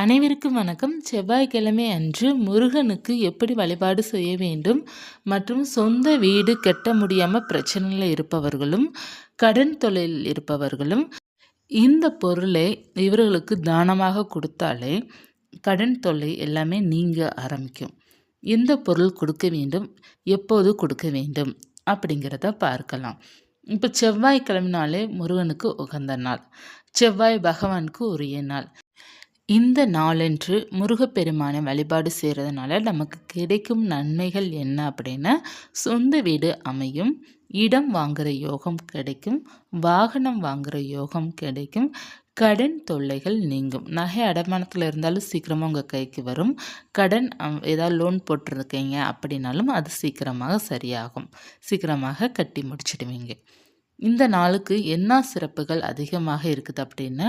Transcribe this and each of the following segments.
அனைவருக்கும் வணக்கம். செவ்வாய்க்கிழமை அன்று முருகனுக்கு எப்படி வழிபாடு செய்ய வேண்டும் மற்றும் சொந்த வீடு கட்ட முடியாமல் பிரச்சனையில் இருப்பவர்களும் கடன் தொழிலில் இருப்பவர்களும் இந்த பொருளை இவர்களுக்கு தானமாக கொடுத்தாலே கடன் தொல்லை எல்லாமே நீங்க ஆரம்பிக்கும். எந்த பொருள் கொடுக்க வேண்டும் எப்போது கொடுக்க வேண்டும் அப்படிங்கிறத பார்க்கலாம். இப்போ செவ்வாய்க்கிழமைனாலே முருகனுக்கு உகந்த நாள். செவ்வாய் பகவானுக்கு உரிய நாள். இந்த நாளன்று முருகப்பெருமானை வழிபாடு செய்கிறதுனால நமக்கு கிடைக்கும் நன்மைகள் என்ன அப்படின்னா சொந்த வீடு அமையும் இடம் வாங்குகிற யோகம் கிடைக்கும் வாகனம் வாங்குகிற யோகம் கிடைக்கும் கடன் தொல்லைகள் நீங்கும். நகை அடமானத்தில் இருந்தாலும் சீக்கிரமாக உங்கள் கைக்கு வரும். கடன் ஏதாவது லோன் போட்டிருக்கீங்க அப்படின்னாலும் அது சீக்கிரமாக சரியாகும். சீக்கிரமாக கட்டி முடிச்சிடுவீங்க. இந்த நாளுக்கு என்ன சிறப்புகள் அதிகமாக இருக்குது அப்படின்னா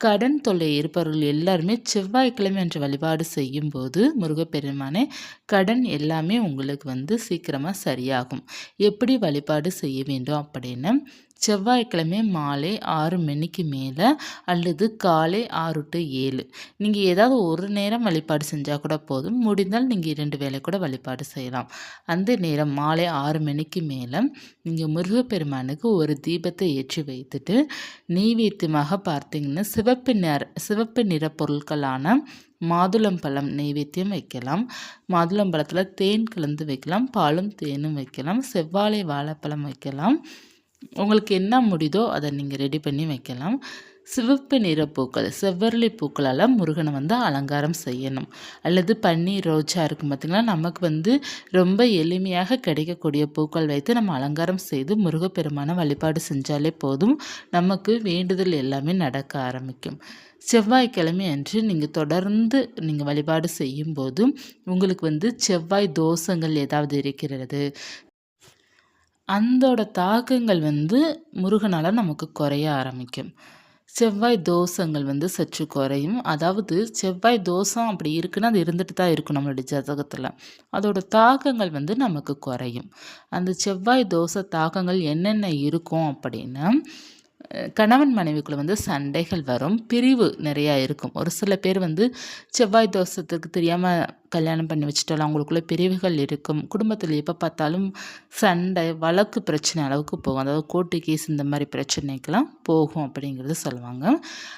கடன் தொல்லை இருப்பவர்கள் எல்லாருமே செவ்வாய்க்கிழமை என்று வழிபாடு செய்யும்போது முருகப்பெருமானே கடன் எல்லாமே உங்களுக்கு வந்து சீக்கிரமாக சரியாகும். எப்படி வழிபாடு செய்ய வேண்டும் அப்படின்னு செவ்வாய்க்கிழமை மாலை ஆறு மணிக்கு மேலே அல்லது காலை ஆறு டு ஏழு. நீங்கள் ஏதாவது ஒரு நேரம் வழிபாடு செஞ்சால் கூட போதும். முடிந்தால் நீங்கள் இரண்டு வேலை கூட வழிபாடு செய்யலாம். அந்த நேரம் மாலை ஆறு மணிக்கு மேலே நீங்கள் முருகப்பெருமானுக்கு ஒரு தீபத்தை ஏற்றி வைத்துட்டு நெய்வேத்தியமாக பார்த்தீங்கன்னா சிவப்பு நிற சிவப்பு நிற பொருட்களான மாதுளம்பழம் நெய்வேத்தியம் வைக்கலாம். மாதுளம்பழத்தில் தேன் கலந்து வைக்கலாம். பாலும் தேனும் வைக்கலாம். செவ்வாழை வாழைப்பழம் வைக்கலாம். உங்களுக்கு என்ன முடியுதோ அதை நீங்கள் ரெடி பண்ணி வைக்கலாம். சிவப்பு நிற பூக்கள் செவ்வரளி பூக்களால் முருகனை வந்து அலங்காரம் செய்யணும். அல்லது பன்னீர் ரோஜா இருக்கும் பார்த்திங்கன்னா நமக்கு வந்து ரொம்ப எளிமையாக கிடைக்கக்கூடிய பூக்கள் வைத்து நம்ம அலங்காரம் செய்து முருகப்பெருமான வழிபாடு செஞ்சாலே போதும். நமக்கு வேண்டுதல் எல்லாமே நடக்க ஆரம்பிக்கும். செவ்வாய்க்கிழமை அன்று நீங்கள் தொடர்ந்து நீங்கள் வழிபாடு செய்யும் போதும் உங்களுக்கு வந்து செவ்வாய் தோஷங்கள் ஏதாவது இருக்கிறது அந்தோட தாக்கங்கள் வந்து முருகனால் நமக்கு குறைய ஆரம்பிக்கும். செவ்வாய் தோஷங்கள் வந்து சற்று குறையும். அதாவது செவ்வாய் தோஷம் அப்படி இருக்குன்னா அது இருந்துட்டு தான் இருக்கும் நம்மளுடைய ஜதகத்தில். அதோட தாக்கங்கள் வந்து நமக்கு குறையும். அந்த செவ்வாய் தோஷ தாக்கங்கள் என்னென்ன இருக்கும் அப்படின்னா கணவன் மனைவிக்குள்ளே வந்து சண்டைகள் வரும். பிரிவு நிறையா இருக்கும். ஒரு சில பேர் வந்து செவ்வாய் தோஷத்துக்கு தெரியாமல் கல்யாணம் பண்ணி வச்சுட்டாலும் அவங்களுக்குள்ள பிரிவுகள் இருக்கும். குடும்பத்தில் எப்போ பார்த்தாலும் சண்டை வழக்கு பிரச்சனை அளவுக்கு போகும். அதாவது கோர்ட்டு கேஸ் இந்த மாதிரி பிரச்சனைக்கெல்லாம் போகும் அப்படிங்கிறது சொல்லுவாங்க.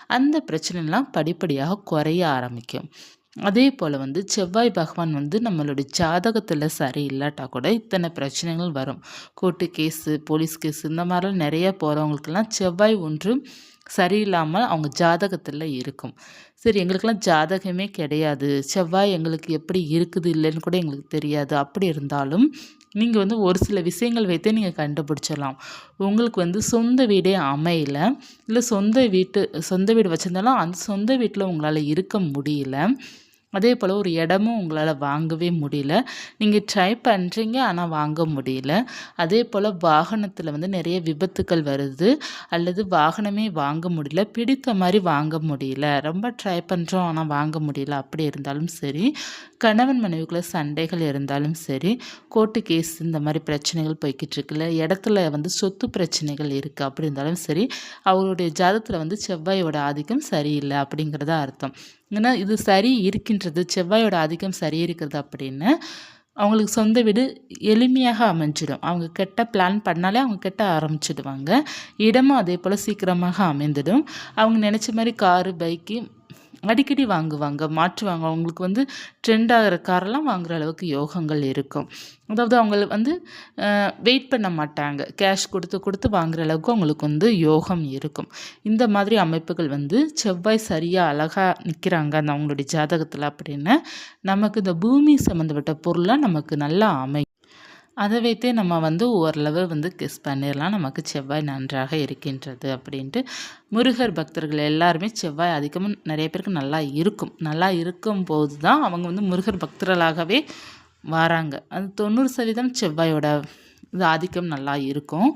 அந்த பிரச்சனைலாம் படிப்படியாக குறைய ஆரம்பிக்கும். அதே போல் வந்து செவ்வாய் பகவான் வந்து நம்மளுடைய ஜாதகத்தில் சரி இல்லாட்டா கூட இத்தனை பிரச்சனைகள் வரும். கோர்ட்டு கேஸு போலீஸ் கேஸு இந்த மாதிரிலாம் நிறையா போகிறவங்களுக்கெல்லாம் செவ்வாய் ஒன்று சரியில்லாமல் அவங்க ஜாதகத்தில் இருக்கும். சரி எங்களுக்கெல்லாம் ஜாதகமே கிடையாது. செவ்வாய் எங்களுக்கு எப்படி இருக்குது இல்லைன்னு கூட எங்களுக்கு தெரியாது. அப்படி இருந்தாலும் நீங்கள் வந்து ஒரு சில விஷயங்கள் வைத்தே நீங்கள் கண்டுபிடிச்சிடலாம். உங்களுக்கு வந்து சொந்த வீடே அமையல. இல்லை சொந்த வீட்டு சொந்த வீடு வச்சுருந்தாலும் அந்த சொந்த வீட்டில் உங்களால் இருக்க முடியல. அதே போல் ஒரு இடமும் உங்களால் வாங்கவே முடியல. நீங்கள் ட்ரை பண்ணுறீங்க ஆனால் வாங்க முடியல. அதே போல் வாகனத்தில் வந்து நிறைய விபத்துக்கள் வருது. அல்லது வாகனமே வாங்க முடியல பிடித்த மாதிரி வாங்க முடியல. ரொம்ப ட்ரை பண்ணுறோம் ஆனால் வாங்க முடியல. அப்படி இருந்தாலும் சரி கணவன் மனைவிக்குள்ளே சண்டைகள் இருந்தாலும் சரி கோர்ட்டு கேஸ் இந்த மாதிரி பிரச்சனைகள் போய்கிட்டு இருக்குல்ல இடத்துல வந்து சொத்து பிரச்சனைகள் இருக்குது அப்படி இருந்தாலும் சரி அவருடைய ஜாதத்தில் வந்து செவ்வாயோட ஆதிக்கம் சரியில்லை அப்படிங்கிறத அர்த்தம். ஏன்னா இது சரி இருக்கின்றது செவ்வாயோட அதிகம் சரி இருக்கிறது அப்படின்னு அவங்களுக்கு சொந்த வீடு எளிமையாக அமைஞ்சிடும். அவங்க கெட்ட பிளான் பண்ணாலே அவங்க கெட்ட ஆரம்பிச்சிடுவாங்க. இடமும் அதே போல் சீக்கிரமாக அமைந்துடும். அவங்க நினச்ச மாதிரி காரு பைக்கு அடிக்கடி வாங்குவாங்க மாற்றுவாங்க. அவங்களுக்கு வந்து ட்ரெண்ட் ஆகிற காரெல்லாம் வாங்குகிற அளவுக்கு யோகங்கள் இருக்கும். அதாவது அவங்க வந்து வெயிட் பண்ண மாட்டாங்க. கேஷ் கொடுத்து கொடுத்து வாங்குற அளவுக்கு அவங்களுக்கு வந்து யோகம் இருக்கும். இந்த மாதிரி அமைப்புகள் வந்து செவ்வாய் சரியாக அழகாக நிற்கிறாங்க அந்த அவங்களுடைய ஜாதகத்தில் அப்படின்னு. நமக்கு இந்த பூமி சம்மந்தப்பட்ட பொருளாக நமக்கு நல்லா அமை அதை வைத்தே நம்ம வந்து ஓரளவு வந்து கிஸ் பண்ணிடலாம். நமக்கு செவ்வாய் நன்றாக இருக்கின்றது அப்படின்ட்டு முருகர் பக்தர்கள் எல்லாருமே செவ்வாய் அதிகமாக நிறைய பேருக்கு நல்லா இருக்கும். நல்லா இருக்கும் போது தான் அவங்க வந்து முருகர் பக்தர்களாகவே வராங்க. அது தொண்ணூறு சதவீதம் செவ்வாயோட இது ஆதிக்கம் நல்லா இருக்கும்.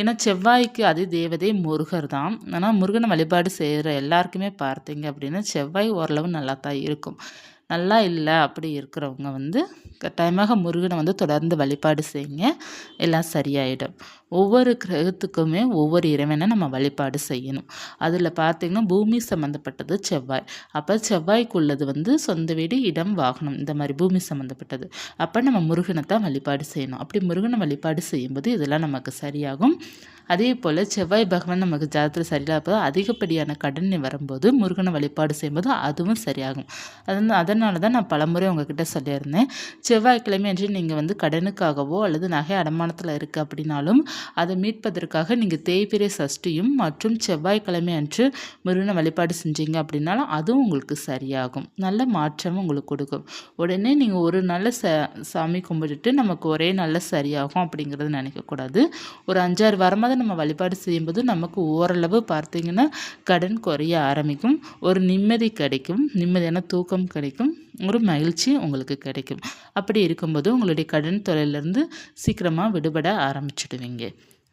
ஏன்னா செவ்வாய்க்கு அது தேவதை முருகர் தான் ஆனால் முருகனை வழிபாடு செய்கிற எல்லாருக்குமே பார்த்தீங்க அப்படின்னா செவ்வாய் ஓரளவு நல்லா தான் இருக்கும். நல்லா இல்லை அப்படி இருக்கிறவங்க வந்து கட்டாயமாக முருகனை வந்து தொடர்ந்து வழிபாடு செய்யுங்க. எல்லாம் சரியாயிடும். ஒவ்வொரு கிரகத்துக்குமே ஒவ்வொரு இறைவனை நம்ம வழிபாடு செய்யணும். அதில் பார்த்திங்கன்னா பூமி சம்மந்தப்பட்டது செவ்வாய். அப்போ செவ்வாய்க்குள்ளது வந்து சொந்த வீடு இடம் வாகனம். இந்த மாதிரி பூமி சம்மந்தப்பட்டது அப்போ நம்ம முருகனை தான் வழிபாடு செய்யணும். அப்படி முருகனை வழிபாடு செய்யும்போது இதெல்லாம் நமக்கு சரியாகும். அதே போல் செவ்வாய் பகவான் நமக்கு ஜாதத்தில் சரியில்லாத அதிகப்படியான கடன் வரும்போது முருகனை வழிபாடு செய்யும்போது அதுவும் சரியாகும். அது அதனால தான் நான் பலமுறை உங்ககிட்ட சொல்லியிருந்தேன். செவ்வாய்க்கிழமை அன்று நீங்கள் வந்து கடனுக்காகவோ அல்லது நகை அடமானத்தில் இருக்குது அப்படின்னாலும் அதை மீட்பதற்காக நீங்கள் தேய்பிரை சஷ்டியும் மற்றும் செவ்வாய்க்கிழமை அன்று முருகனை வழிபாடு செஞ்சீங்க அப்படின்னாலும் அதுவும் உங்களுக்கு சரியாகும். நல்ல மாற்றமும் உங்களுக்கு கொடுக்கும். உடனே நீங்கள் ஒரு நல்ல ச சாமி கும்பிட்டுட்டு நமக்கு ஒரே நல்ல சரியாகும் அப்படிங்கிறது நினைக்கக்கூடாது. ஒரு அஞ்சாறு வாரமாக நம்ம வழிபாடு செய்யும்போது நமக்கு ஓரளவு பார்த்திங்கன்னா கடன் குறைய ஆரம்பிக்கும். ஒரு நிம்மதி கிடைக்கும். நிம்மதியான தூக்கம் கிடைக்கும். ஒரு மகிழ்ச்சி உங்களுக்கு கிடைக்கும். அப்படி இருக்கும்போது உங்களுடைய கடன் தொழிலேருந்து சீக்கிரமாக விடுபட ஆரம்பிச்சிடுவீங்க.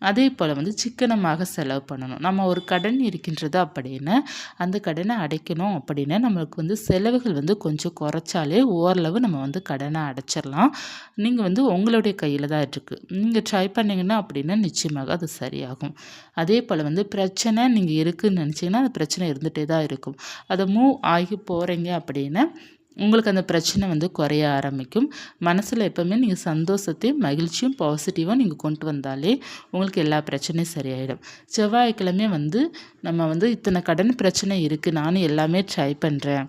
அதே போல் வந்து சிக்கனமாக செலவு பண்ணணும். நம்ம ஒரு கடன் இருக்கின்றது அப்படின்னா அந்த கடனை அடைக்கணும் அப்படின்னா நம்மளுக்கு வந்து செலவுகள் வந்து கொஞ்சம் குறைச்சாலே ஓரளவு நம்ம வந்து கடனை அடைச்சிடலாம். நீங்கள் வந்து உங்களுடைய கையில் தான் இருக்குது நீங்கள் ட்ரை பண்ணிங்கன்னா அப்படின்னா நிச்சயமாக அது சரியாகும். அதே போல் வந்து பிரச்சனை நீங்கள் இருக்குதுன்னு நினச்சிங்கன்னா அந்த பிரச்சனை இருந்துகிட்டே தான் இருக்கும். அதை மூவ் ஆகி போகிறீங்க அப்படின்னா உங்களுக்கு அந்த பிரச்சனை வந்து குறைய ஆரம்பிக்கும். மனசில் எப்போவுமே நீங்கள் சந்தோஷத்தையும் மகிழ்ச்சியும் பாசிட்டிவாக நீங்கள் கொண்டு வந்தாலே உங்களுக்கு எல்லா பிரச்சனையும் சரியாயிடும். செவ்வாய்க்கிழமை வந்து நம்ம வந்து இத்தனை கடன் பிரச்சனை இருக்குது நானும் எல்லாமே ட்ரை பண்ணுறேன்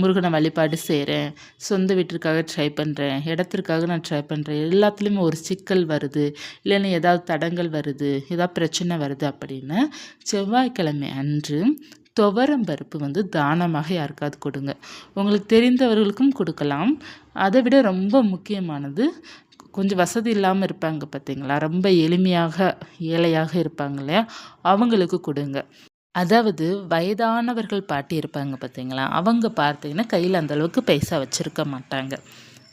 முருகனை வழிபாடு செய்கிறேன் சொந்த வீட்டிற்காக ட்ரை பண்ணுறேன் இடத்திற்காக நான் ட்ரை பண்ணுறேன் எல்லாத்துலேயுமே ஒரு சிக்கல் வருது. இல்லைன்னா ஏதாவது தடங்கள் வருது. ஏதாவது பிரச்சனை வருது அப்படின்னு செவ்வாய்க்கிழமை அன்று துவரம் பருப்பு வந்து தானமாக யாருக்காவது கொடுங்க. உங்களுக்கு தெரிந்தவர்களுக்கும் கொடுக்கலாம். அதை விட ரொம்ப முக்கியமானது கொஞ்சம் வசதி இல்லாமல் இருப்பாங்க பார்த்தீங்களா ரொம்ப எளிமையாக ஏழையாக இருப்பாங்க இல்லையா? அவங்களுக்கு கொடுங்க. அதாவது வயதானவர்கள் பாட்டி இருப்பாங்க பார்த்தீங்களா அவங்க பார்த்தீங்கன்னா கையில் அந்தளவுக்கு பைசா வச்சுருக்க மாட்டாங்க.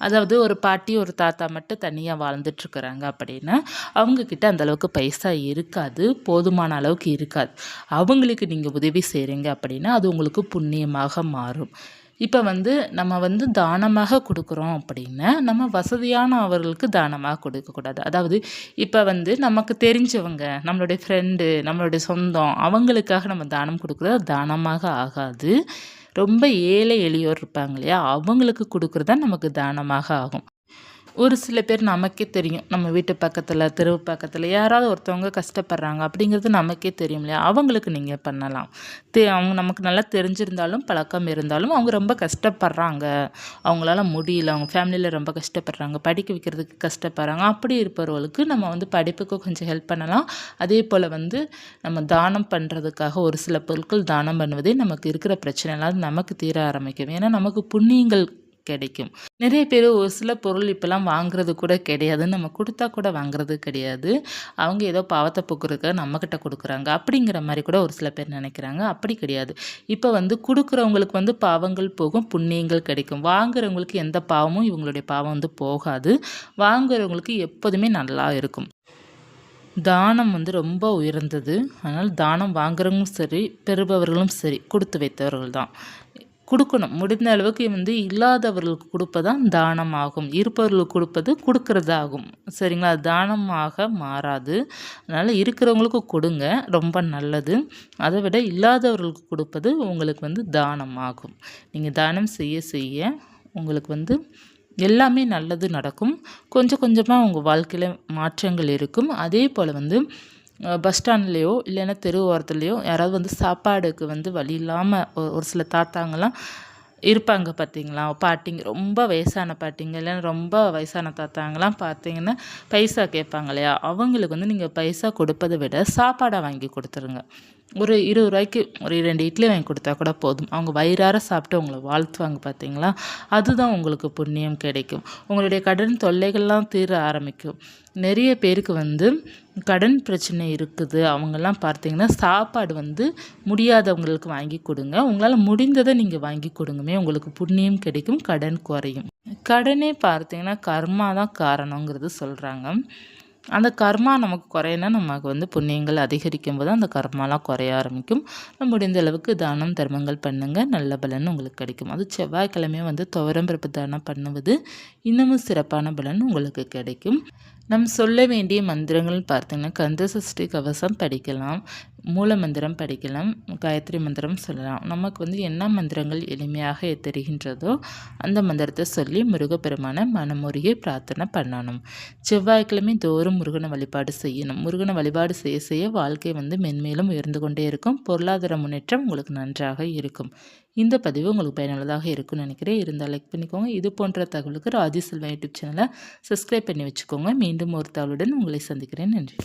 அதாவது ஒரு பாட்டி ஒரு தாத்தா மட்டும் தனியாக வாழ்ந்துட்டுருக்குறாங்க அப்படின்னா அவங்கக்கிட்ட அந்தளவுக்கு பைசா இருக்காது போதுமான அளவுக்கு இருக்காது. அவங்களுக்கு நீங்கள் உதவி செய்கிறீங்க அப்படின்னா அது உங்களுக்கு புண்ணியமாக மாறும். இப்போ வந்து நம்ம வந்து தானமாக கொடுக்குறோம் அப்படின்னா நம்ம வசதியான அவர்களுக்கு தானமாக கொடுக்கக்கூடாது. அதாவது இப்போ வந்து நமக்கு தெரிஞ்சவங்க நம்மளுடைய ஃப்ரெண்டு நம்மளுடைய சொந்தம் அவங்களுக்காக நம்ம தானம் கொடுக்குறது தானமாக ஆகாது. ரொம்ப ஏழை எளியோர் இருப்பாங்க இல்லையா? அவங்களுக்கு கொடுக்குறது தான் நமக்கு தானமாக ஆகும். ஒரு சில பேர் நமக்கே தெரியும். நம்ம வீட்டு பக்கத்தில் தெருவு பக்கத்தில் யாராவது ஒருத்தவங்க கஷ்டப்படுறாங்க அப்படிங்கிறது நமக்கே தெரியும் இல்லையா? அவங்களுக்கு நீங்கள் பண்ணலாம். தே அவங்க நமக்கு நல்லா தெரிஞ்சிருந்தாலும் பழக்கம் இருந்தாலும் அவங்க ரொம்ப கஷ்டப்படுறாங்க. அவங்களால முடியல. அவங்க ஃபேமிலியில் ரொம்ப கஷ்டப்படுறாங்க. படிக்க வைக்கிறதுக்கு கஷ்டப்படுறாங்க. அப்படி இருப்பவர்களுக்கு நம்ம வந்து படிப்புக்கு கொஞ்சம் ஹெல்ப் பண்ணலாம். அதே போல் வந்து நம்ம தானம் பண்ணுறதுக்காக ஒரு சில பொருட்கள் தானம் பண்ணுவதே நமக்கு இருக்கிற பிரச்சனைலாம் நமக்கு தீர ஆரம்பிக்கும். ஏன்னா நமக்கு புண்ணியங்கள் கிடைக்கும். நிறைய பேர் ஒரு சில பொருள் இப்போலாம் வாங்குறது கூட கிடையாது. நம்ம கொடுத்தா கூட வாங்குறது கிடையாது. அவங்க ஏதோ பாவத்தை போக்குறதுக்காக நம்மக்கிட்ட கொடுக்குறாங்க. அப்படிங்கிற மாதிரி கூட ஒரு சில பேர் நினைக்கிறாங்க. அப்படி கிடையாது. இப்போ வந்து கொடுக்குறவங்களுக்கு வந்து பாவங்கள் போகும் புண்ணியங்கள் கிடைக்கும். வாங்குறவங்களுக்கு எந்த பாவமும் இவங்களுடைய பாவம் வந்து போகாது. வாங்குறவங்களுக்கு எப்போதுமே நல்லா இருக்கும். தானம் வந்து ரொம்ப உயர்ந்தது. அதனால் தானம் வாங்குறவங்களும் சரி பெறுபவர்களும் சரி கொடுத்து வைத்தவர்கள் தான். கொடுக்கணும். முடிந்த அளவுக்கு வந்து இல்லாதவர்களுக்கு கொடுப்பதான் தானமாகும். இருப்பவர்களுக்கு கொடுப்பது கொடுக்கறதாகும். சரிங்களா? தானமாக மாறாது. அதனால் இருக்கிறவங்களுக்கு கொடுங்க. ரொம்ப நல்லது. அதை விட இல்லாதவர்களுக்கு கொடுப்பது உங்களுக்கு வந்து தானமாகும். நீங்கள் தானம் செய்ய செய்ய உங்களுக்கு வந்து எல்லாமே நல்லது நடக்கும். கொஞ்சம் கொஞ்சமாக உங்கள் வாழ்க்கையில் மாற்றங்கள் இருக்கும். அதே போல் வந்து பஸ் ஸ்டாண்ட்லேயோ இல்லைன்னா தெரு ஓரத்துலேயோ யாராவது வந்து சாப்பாடுக்கு வந்து வழி இல்லாமல் ஒரு சில தாத்தாங்கெல்லாம் இருப்பாங்க பார்த்தீங்களா பாட்டிங்க ரொம்ப வயசான பாட்டிங்க இல்லைன்னா ரொம்ப வயசான தாத்தாங்கெல்லாம் பார்த்தீங்கன்னா பைசா கேட்பாங்க இல்லையா? அவங்களுக்கு வந்து நீங்கள் பைசா கொடுப்பதை விட சாப்பாடாக வாங்கி கொடுத்துருங்க. ஒரு இருபது ரூபாய்க்கு ஒரு ரெண்டு இட்லி வாங்கி கொடுத்தா கூட போதும். அவங்க வயிறார சாப்பிட்டு உங்களை வாழ்த்துவாங்க பார்த்தீங்களா? அதுதான் உங்களுக்கு புண்ணியம் கிடைக்கும். உங்களுடைய கடன் தொல்லைகள்லாம் தீர ஆரம்பிக்கும். நிறைய பேருக்கு வந்து கடன் பிரச்சனை இருக்குது. அவங்கெல்லாம் பார்த்தீங்கன்னா சாப்பாடு வந்து முடியாதவங்களுக்கு வாங்கி கொடுங்க. உங்களால் முடிந்ததை நீங்கள் வாங்கி கொடுங்கமே. உங்களுக்கு புண்ணியம் கிடைக்கும் கடன் குறையும். கடனே பார்த்தீங்கன்னா கர்மா தான் காரணங்கிறது சொல்கிறாங்க அந்த கர்மா நமக்கு குறையினா நமக்கு வந்து புண்ணியங்கள் அதிகரிக்கும் போது அந்த கர்மாலாம் குறைய ஆரம்பிக்கும். நம்ம முடிந்த அளவுக்கு தானம் தர்மங்கள் பண்ணுங்கள் நல்ல பலன் உங்களுக்கு கிடைக்கும். அது செவ்வாய்க்கிழமையும் வந்து துவரம்பிறப்பு தானம் பண்ணுவது இன்னமும் சிறப்பான பலன் உங்களுக்கு கிடைக்கும். நம் சொல்ல வேண்டிய மந்திரங்கள்னு பார்த்தீங்கன்னா கந்த சஷ்டி கவசம் படிக்கலாம். மூல மந்திரம் படிக்கலாம் காயத்ரி மந்திரம் சொல்லலாம். நமக்கு வந்து என்ன மந்திரங்கள் எளிமையாக தெரிகின்றதோ அந்த மந்திரத்தை சொல்லி முருகப்பெருமான மனமுருகி பிரார்த்தனை பண்ணணும். செவ்வாய்க்கிழமை தோறும் முருகனை வழிபாடு செய்யணும். முருகனை வழிபாடு செய்ய செய்ய வாழ்க்கை வந்து மென்மேலும் உயர்ந்து கொண்டே இருக்கும். பொருளாதார முன்னேற்றம் உங்களுக்கு நன்றாக இருக்கும். இந்த பதிவு உங்களுக்கு பயனுள்ளதாக இருக்கும்னு நினைக்கிறேன். இருந்தால் லைக் பண்ணிக்கோங்க. இது போன்ற தகவலுக்கு ராஜி செல்வா யூடியூப் சேனலை சப்ஸ்கிரைப் பண்ணி வச்சுக்கோங்க. மீண்டும் ஒரு தகவலுடன் உங்களை சந்திக்கிறேன். நன்றி.